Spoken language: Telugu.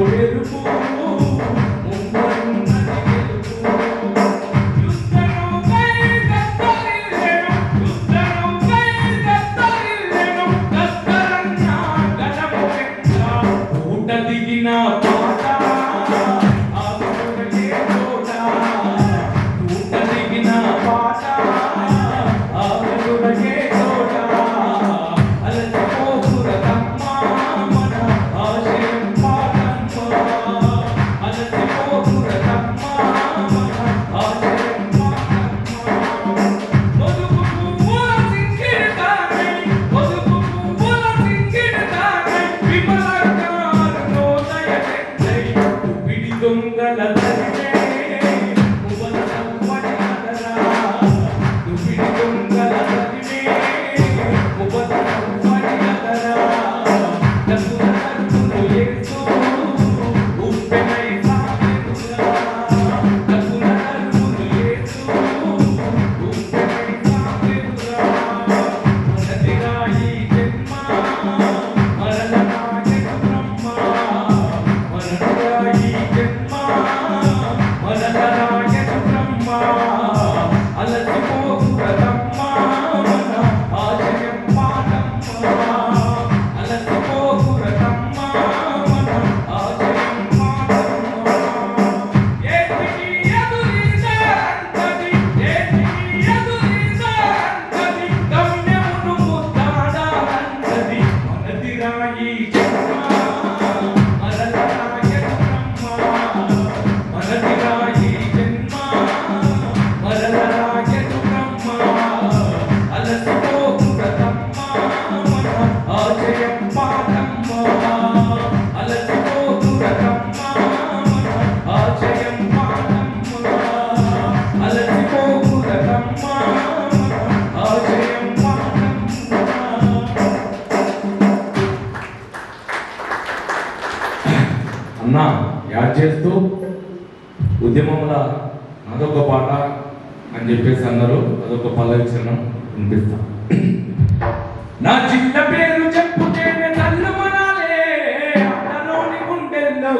correr o. Проект అన్న యాడ్ చేస్తూ ఉద్యమంలో అదొక పాట అని చెప్పేసి అన్నారు అదొక పల్లవి క్షణం వినిపిస్తా. నా చిన్న పేరు చెప్పుకే నన్ను మనాలే. గుండెల్లో